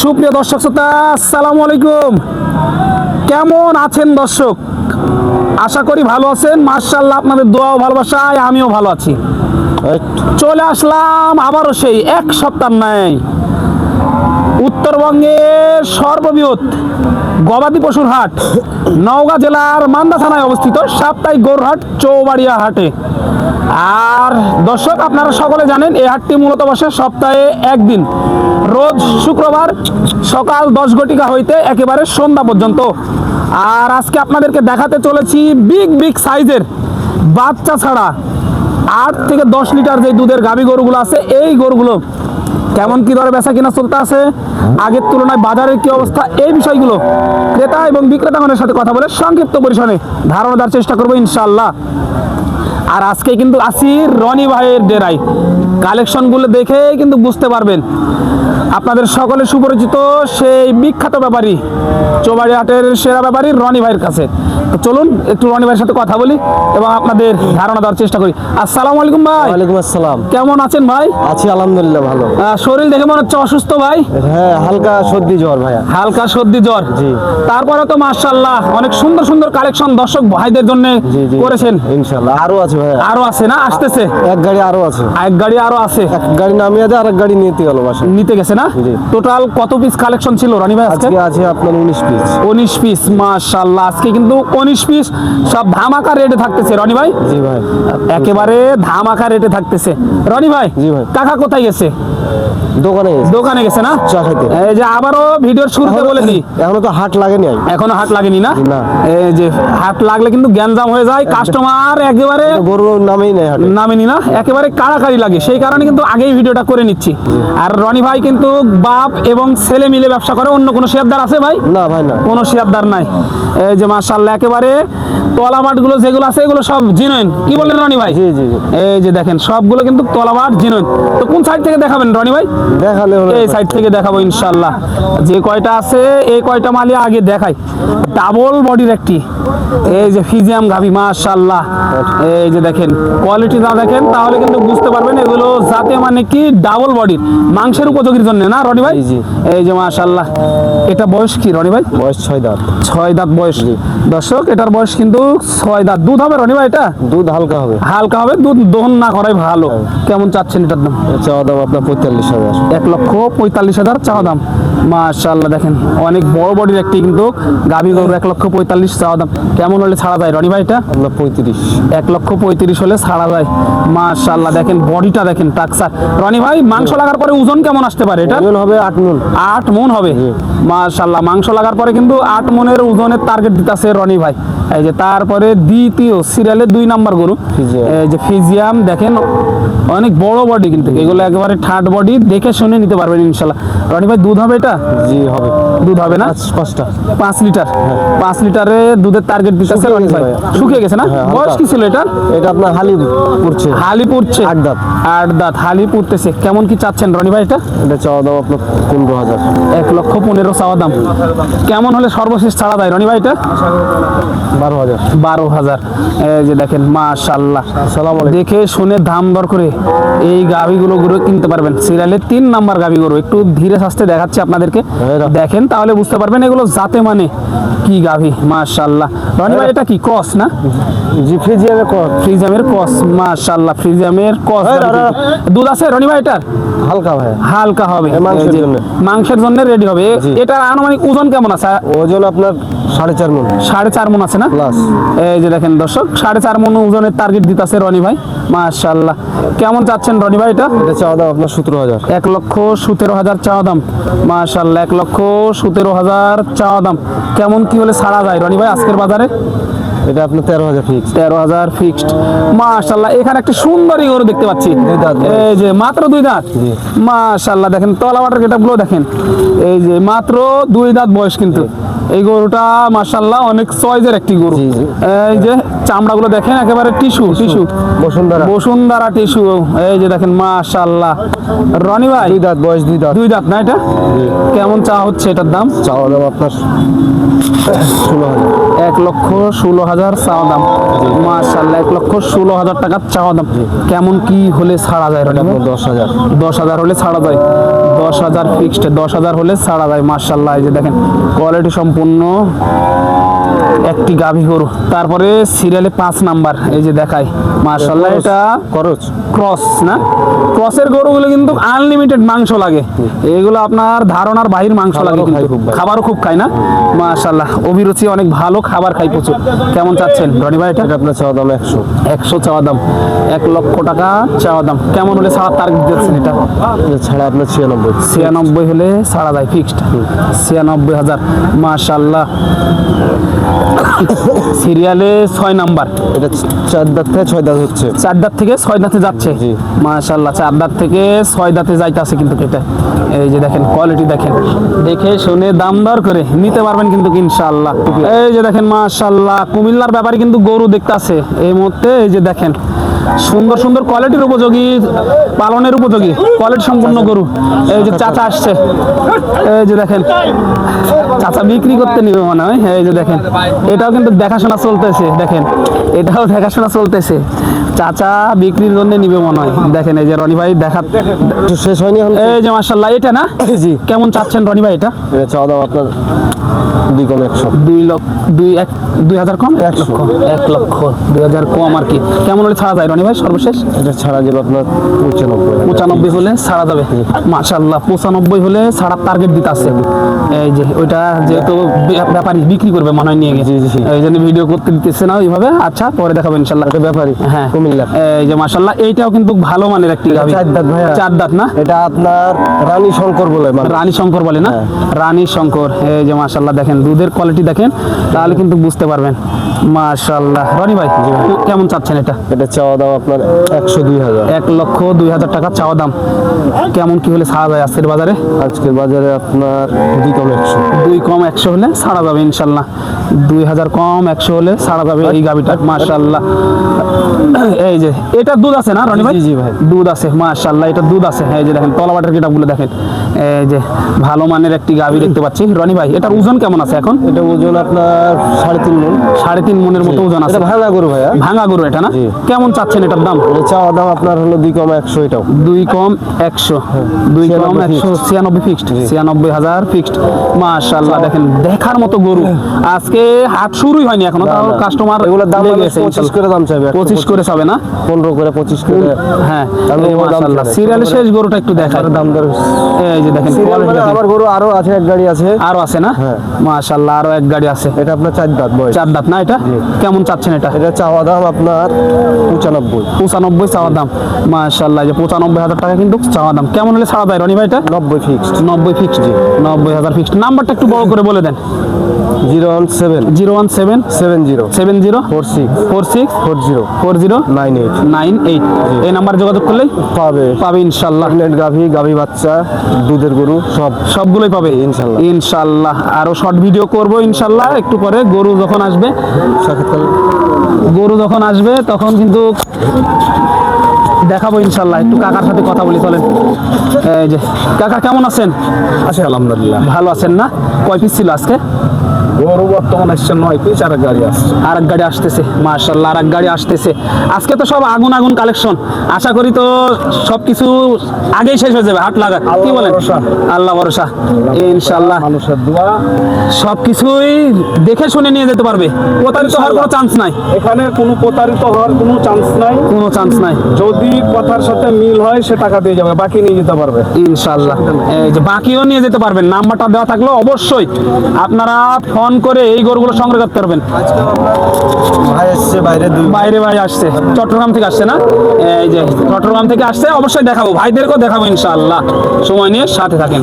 সুপ্রিয় দর্শক শ্রোতা, আসসালামু আলাইকুম। কেমন আছেন দর্শক? আশা করি ভালো আছেন। মার্শাল্লাহ আপনাদের দোয়া ও ভালোবাসায় আমিও ভালো আছি। চলে আসলাম আবারও সেই এক সপ্তাহ নাই। উত্তরবঙ্গের সর্ববৃহৎ গবাদি পশুর হাট নওগাঁ জেলার মান্দা থানায় অবস্থিত সাপ্তাহিক গৌরহাট চৌবাড়িয়া হাটে। আর দর্শক, আপনারা সকলে জানেন, এই হাটটি মূলত বসে সপ্তাহে একদিন রোজ শুক্রবার সকাল দশ ঘটিকা হইতে একেবারে সন্ধ্যা পর্যন্ত। আর আজকে আপনাদেরকে দেখাতে চলেছি বিগ বিগ সাইজের বাচ্চা ছাড়া আট থেকে দশ লিটার যে দুধের গাভী গরুগুলো আছে, এই গরুগুলো কেমন কি দরে বেচা কিনা চলতে আছে, আগের তুলনায় বাজারের কি অবস্থা, এই বিষয়গুলো ক্রেতা এবং বিক্রেতাগণের সাথে কথা বলে সংক্ষিপ্ত পরিসরে ধারণা দেওয়ার চেষ্টা করব ইনশাল্লাহ আর আজকে কিন্তু আসি রনি ভাইয়ের ডেরাই কালেকশনগুলো দেখে কিন্তু বুঝতে পারবেন আপনাদের সকলে সুপরিচিত সেই বিখ্যাত ব্যাপারী চৌবাড়ি হাটের সেরা ব্যাপারী রনি ভাইয়ের কাছে। তো চলুন একটু রনি ভাইয়ের সাথে কথা বলি এবং আপনাদের ধারণা দেওয়ার চেষ্টা করি। আসসালামু আলাইকুম ভাই। ওয়ালাইকুম আসসালাম। কেমন আছেন ভাই? আছি আলহামদুলিল্লাহ ভালো। শরীর দেখে মনে হচ্ছে অসুস্থ ভাই? হ্যাঁ হালকা সর্দি জ্বর ভাইয়া। হালকা সর্দি জ্বর। জি। তারপরে তো মার্শাল্লাহ অনেক সুন্দর সুন্দর কালেকশন দর্শক ভাইদের জন্য করেছেন। ইনশাল্লাহ আরও আছে ভাইয়া। আরও আছে না? আসতেছে। এক গাড়ি আরও আছে। এক গাড়ি আরও আছে। এক গাড়ি নামিয়ে দেয় আর এক গাড়ি নিতে গেল বাসা। নিতে গেছে না। টোটাল কত পিস কালেকশন ছিল রানি ভাই আজকে? আছে আপনার উনিশ পিস উনিশ পিস মাশাল্লাহ আজকে কিন্তু উনিশ পিস সব ধামাকা রেটে থাকতেছে রনি ভাই? জি ভাই। একেবারে ধামাকা রেটে থাকতেছে। রনি ভাই জি ভাই। কাকা কোথায় গেছে? দোকানে দোকানে গেছে না? চা খাইতে। এই যে আবারও ভিডিওর শুরুতে বলে দিই। এখনও তো হাট লাগেনি এখনও হাট লাগেনি না। এই যে হাট লাগলে কিন্তু গ্যাঞ্জাম হয়ে যায় কাস্টমার একেবারে গরু নামেই নেই হাটে। নামেনি না? একেবারে কাড়াকাড়ি লাগে। সেই কারণে কিন্তু আগেই ভিডিওটা করে নিচ্ছি। আর রনি ভাই কিন্তু বাপ এবং ছেলে মিলে ব্যবসা করে অন্য কোনো শেয়ারদার আছে ভাই? না ভাই না। কোনো শেয়ারদার নাই। এই যে তলা মাঠগুলো যেগুলো আছে এগুলো সব জিনুইন কি বলেন রনি ভাই? জি জি জি। এই যে দেখেন সবগুলো কিন্তু তলা মাঠ জিনুইন তো কোন সাইড থেকে দেখাবেন রনি ভাই? দেখালে এই সাইড থেকে দেখাবো ইনশাল্লাহ যে কয়টা আছে এই কয়টা মালি আগে দেখাই। ডাবল বডির একটি। এই যে ফিজিয়াম গাভি মাশাল্লাহ এই যে দেখেন কোয়ালিটি না দেখেন তাহলে কিন্তু বুঝতে পারবেন এগুলো যাতে মানে কি ডাবল বডির মাংসের উপযোগীর জন্য না রনি ভাই? জি। এই যে মাশাল্লাহ এটা বয়স কি রনি ভাই? বয়স ছয় দাঁত। ছয় দাঁত বয়স। দর্শক এটার বয়স কিন্তু ছয় দাঁত। দুধ হবে রনি ভাই এটা? দুধ হালকা হবে। হালকা হবে দুধ দহন না করাই ভালো। কেমন চাচ্ছেন এটার দাম? চাওয়া দাম আপনার পঁয়তাল্লিশ হাজার। এক লক্ষ পঁয়তাল্লিশ হাজার চাওয়া দাম। মাশাল্লাহ দেখেন। অনেক বড় বডির একটি কিন্তু গাভী গরু এক লক্ষ পঁয়তাল্লিশ চাওয়া দাম। কেমন হলে ছাড়া যায়? রনি ভাইটা পঁয়ত্রিশ। এক লক্ষ পঁয়ত্রিশ হলে ছাড়া যায়। মাশাল্লাহ দেখেন বডিটা দেখেন টাকসার রনি ভাই মাংস লাগার পরে ওজন কেমন আসতে পারে এটা? হবে আট মন। আট মন হবে। মাশাল্লাহ মাংস লাগার পরে কিন্তু আট মনের ওজনের টার্গেট দিতেছে রনি ভাই। এই যে তারপরে দ্বিতীয় সিরিয়ালের দুই নাম্বার গরু। এই যে ফিজিয়াম দেখেন অনেক বড় বডি কিন্তু। এগুলো একেবারে ঠাট বডি দেখে শুনে নিতে পারবেন ইনশাল্লাহ রনি ভাই দুধ হবে এটা? জি হবে। দুধ হবে না? পাঁচ পাঁচটা। পাঁচ লিটার। পাঁচ লিটারে দুধের টার্গেট দিতেছে রনি ভাই। শুকিয়ে গেছে না? হ্যাঁ, বয়স কি ছিল এটা? এটা আপনার হালি পড়ছে। হালি পুড়ছে আট দাঁত। আট দাঁত। হালি পুড়তেছে কেমন কি চাচ্ছেন রনি ভাই এটা? এটা চাওয়া দাম আপনার পনেরো হাজার। এক লক্ষ পনেরো চাওয়া দাম। কেমন হলে সর্বশেষ ছাড়া দেয় রনি ভাই এটা? বারো হাজার। বারো হাজার। যে দেখেন মাশাল্লাহ দেখে শুনে দাম দর করে এই গাভিগুলো গরু কিনতে পারবেন। সিরিয়ালের তিন নাম্বার গাভি গরু। একটু ধীরে সাস্তে দেখাচ্ছি আপনাদেরকে। হ্যাঁ, দেখেন তাহলে বুঝতে পারবেন এগুলো জাতে মানে কি গাভি। মাশাল্লাহ রনি ভাই এটা কি ক্রস না? জি ফ্রিজিয়ামে কর ফ্রিজামের ক্রস মাশাল্লাহ ফ্রিজামের ক্রস হ্যাঁ, দুধ আছে রনি ভাই এটার? হালকা ভাই। হালকা হবে। মাংসের জন্য। মাংসের জন্য রেডি হবে। এটার আনুমানিক ওজন কেমন আছে? ওজন আপনার সাড়ে চার মন। সাড়ে চার মন আছে না? এই যে দেখেন দর্শক সাড়ে চার মন ওজনের টার্গেট দিতেছে রনি ভাই। মাশাল্লাহ কেমন চাচ্ছেন রনি ভাই এটা? এটা চাওয়া দাম আপনার সতেরো হাজার। এক লক্ষ সতেরো হাজার চাওয়া দাম। মাশাল্লাহ এক লক্ষ সতেরো হাজার চাওয়া দাম। কেমন কি হলে ছাড়া যায় রনি ভাই আজকের বাজারে? এটা আপনার তেরো হাজার ফিক্স তেরো হাজার ফিক্সড মাশাল্লাহ এখানে একটা সুন্দরী গরু দেখতে পাচ্ছি। দাঁত। এই যে মাত্র দুই দাঁত। মাশাল্লাহ দেখেন তলা বাটার গেটাপগুলো দেখেন। এই যে মাত্র দুই দাঁত বয়স কিন্তু। এই গরুটা মাশাল্লাহ অনেক সয়েজের একটি গরু। এই যে চামড়াগুলো দেখেন একেবারে tissue tissue Bashundhara. Bashundhara tissue এই যে দেখেন মাশাল্লাহ রনি ভাই? দুই দাঁত বয়স দুই দাঁত। দুই দাঁত না এটা? কেমন চা হচ্ছে এটার দাম? চাওয়া দাম আপনার ষোলো হাজার। এক লক্ষ ষোলো হাজার চাওয়া দাম। মাশাল্লাহ এক লক্ষ ষোলো হাজার টাকা চাওয়া দাম। কেমন কি হলে ছাড়া যায় রনি দশ হাজার। দশ হাজার হলে ছাড়া যায়। দশ হাজার ফিক্সড দশ হাজার হলে ছাড়া যায় মার্শাল্লাহ এই যে দেখেন কোয়ালিটি সম্পূর্ণ একটি গাভী গরু। তারপরে সিরিয়ালে পাঁচ নাম্বার এই যে দেখায় মার্শাল্লাহ এটা খরচ। ক্রস না? ক্রসের গরুগুলো কিন্তু আনলিমিটেড মাংস লাগে। এগুলো আপনার ধারণার বাহির মাংস লাগে খাবারও খুব। খায় না? মাশাল্লাহ অভিরুচি অনেক ভালো খাবার খাই প্রচুর। কেমন চাচ্ছেন? রনি ভাই এটা? আপনার চাওয়া দাম একশো। একশো চাওয়া দাম। এক লক্ষ টাকা চাওয়া দাম। কেমন হলে ছাড়ার টার্গেট দিচ্ছেন এটা? ছাড়া আপনার ছিয়ানব্বই। ছিয়ানব্বই হলে ছাড়া যায় ফিক্সড ছিয়ানব্বই হাজার। মাশাল্লাহ সিরিয়ালে ছয় নাম্বার। এটা চার দাঁত থেকে ছয় দাঁত হচ্ছে। চার দাঁত থেকে ছয় দাঁতে যাচ্ছে। মাশাল্লাহ চার দাঁত থেকে ছয় দাঁতে যাইতেছে কিন্তু এটা এই যে দেখেন কোয়ালিটি দেখেন। দেখে শুনে দাম দর করে নিতে পারবেন কিন্তু ইনশাল্লাহ এই যে দেখেন মাশাল্লাহ কুমিল্লার ব্যাপারে কিন্তু গরু দেখতে আছে এই মুহূর্তে এই যে দেখেন সুন্দর সুন্দর কোয়ালিটির উপযোগী পালনের উপযোগী কোয়ালিটি সম্পূর্ণ গরু। এই যে চাচা আসছে। এই যে দেখেন চাচা বিক্রি করতে নিবে মনে হয়। এই যে দেখেন এটাও কিন্তু দেখাশোনা চলতেছে দেখেন। এটাও দেখাশোনা চলতেছে। চাচা বিক্রির জন্য নিবে মনে হয়। দেখেন এই যে রনি ভাই দেখা শেষ হয়নি এই যে মার্শাল্লাহ এটা না? জি। কেমন চাচ্ছেন রনি ভাই এটা? চাওয়া আপনার। দুই কম একশো। দুই লক্ষ দুই এক দুই হাজার কম? এক লক্ষ। এক লক্ষ দুই হাজার কম আর কি। কেমন হলে ছাড়া যায় রনি ভাই সর্বশেষ? এটা ছাড়া যাবে আপনার পঁচানব্বই পঁচানব্বই হলে ছাড়া যাবে। মাশাল্লাহ পঁচানব্বই হলে ছাড়ার টার্গেট দিতে আছে এই যে ওইটা যেহেতু ব্যাপারী বিক্রি করবে মনে হয় নিয়ে জি। এই জন্য ভিডিও করতে দিতেছে না ওইভাবে। আচ্ছা পরে দেখাবো ইনশাল্লাহ এটা হ্যাঁ। কুমিল্লা। এই যে মাশাল্লাহ এইটাও কিন্তু ভালো মানের একটি গাভী। চার দাঁত ভাইয়া। চার দাঁত না? এটা আপনার রানী শঙ্কর বলে মানে। রানী শঙ্কর বলে না? রানী শঙ্কর। এই যে মাশাল্লাহ দেখেন দুধের কোয়ালিটি দেখেন তাহলে কিন্তু বুঝতে পারবেন। মাশাল্লাহ রনি ভাই কেমন চাচ্ছেন এটা? এটা চাওয়া দাম আপনার একশো দুই হাজার। এক লক্ষ দুই হাজার টাকা চাওয়া দাম। কেমন কি হলে ছাড়া যায় আজকের বাজারে? আজকের বাজারে আপনার দুই কম একশো। দুই কম একশো হলে ছাড়া যাবে ইনশাল্লাহ দুই হাজার কম একশো হলে ছাড়া যাবে এই গাবিটা মাশাল্লাহ এই যে এটা দুধ আছে না রনি ভাই? জি, ভাই। দুধ আছে মাশাল্লাহ এটা দুধ আছে। এই যে দেখেন তলাবাটের কিতাবগুলো দেখেন। এই যে ভালো মানের একটি গাভি দেখতে পাচ্ছি। রনি ভাই এটার ওজন কেমন আছে এখন? এটা ওজন আপনার সাড়ে তিন মন। সাড়ে তিন মনের মতো ওজন আছে। ভাঙা গরু ভাইয়া। ভাঙা গরু এটা না? কেমন চাচ্ছেন এটার দাম? চাওয়া দাম আপনার হলো দুই কম একশো এটাও। দুই কম একশো। দুই কম একশো ছিয়ানব্বই ফিক্সড ছিয়ানব্বই হাজার ফিক্সড মাশাল্লাহ দেখেন দেখার মতো গরু। আজকে হাট শুরুই হয়নি এখনও তাও কাস্টমার এগুলোর দাম গেছে পঁচিশ করে দাম চাইবে পঁচিশ করে হবে না? পনেরো করে পঁচিশ করে। হ্যাঁ মাশাল্লাহ। সিরিয়ালের শেষ গরুটা একটু দেখার দাম দর এই যে মানে দেখেন। আমার গরু আরও আছে এক গাড়ি আছে। আরও আছে না? হ্যাঁ। মাশাল্লাহ আরও এক গাড়ি আছে। এটা আপনার চার দাঁত বয়স। চার দাঁত না এটা? কেমন চাচ্ছেন এটা? এটা চাওয়া দাম আপনার পঁচানব্বই। পঁচানব্বই চাওয়া দাম। মাশাল্লাহ এই যে পঁচানব্বই হাজার টাকা কিন্তু চাওয়া দাম। কেমন হলে ছাড়া দেয় রনি ভাই এটা? নব্বই ফিক্সড নব্বই ফিক্সড নব্বই হাজার ফিক্সড নাম্বারটা একটু বড় করে বলে দেন। Zero one seven. Zero one seven. Seven zero. Seven zero. Four six. Four six. Four zero. Four zero. Nine eight. Nine eight. এই নাম্বারে যোগাযোগ করলেই পাবে। পাবে ইনশাল্লাহ। প্রেগনেন্ট গাভী গাভী বাচ্চা দুধের গরু সব। সবগুলোই পাবে। ইনশাল্লাহ। ইনশাল্লাহ। আরও শর্ট ভিডিও করব ইনশাল্লাহ। একটু পরে গরু যখন আসবে গরু যখন আসবে তখন কিন্তু দেখাবো ইনশাল্লাহ। একটু কাকার সাথে কথা বলি চলেন। এই যে কাকা কেমন আছেন? আছে আলহামদুলিল্লাহ। ভালো আছেন না? কয় পিস ছিল আজকে? গরু বর্তমান আসছে নয় পিস আর গাড়ি আসছে। আর গাড়ি আসতেছে মার্শাল্লাহ আর গাড়ি আসতেছে। আজকে তো সব আগুন আগুন কালেকশন আশা করি তো সব কিছু আগেই শেষ হয়ে যাবে হাট লাগা কি বলেন? আল্লাহ ভরসা। ইনশাল্লাহ মানুষের দোয়া। সব কিছুই দেখে শুনে নিয়ে যেতে পারবে। প্রতারিত হওয়ার কোনো চান্স নাই। এখানে কোনো প্রতারিত হওয়ার কোনো চান্স নাই। কোনো চান্স নাই। যদি কথার সাথে মিল হয় সে টাকা দিয়ে যাবে বাকি নিয়ে যেতে পারবে। ইনশাল্লাহ এই যে বাকিও নিয়ে যেতে পারবেন। নাম্বারটা দেওয়া থাকলে অবশ্যই। আপনারা ফোন করে এই গরুগুলো সংগ্রহ করতে পারবেন। বাইরে ভাই আসছে। চট্টগ্রাম থেকে আসছে না? এই যে চট্টগ্রাম থেকে আসছে অবশ্যই দেখাবো। ভাইদেরকেও দেখাবো ইনশাআল্লাহ। সময় নিয়ে সাথে থাকেন।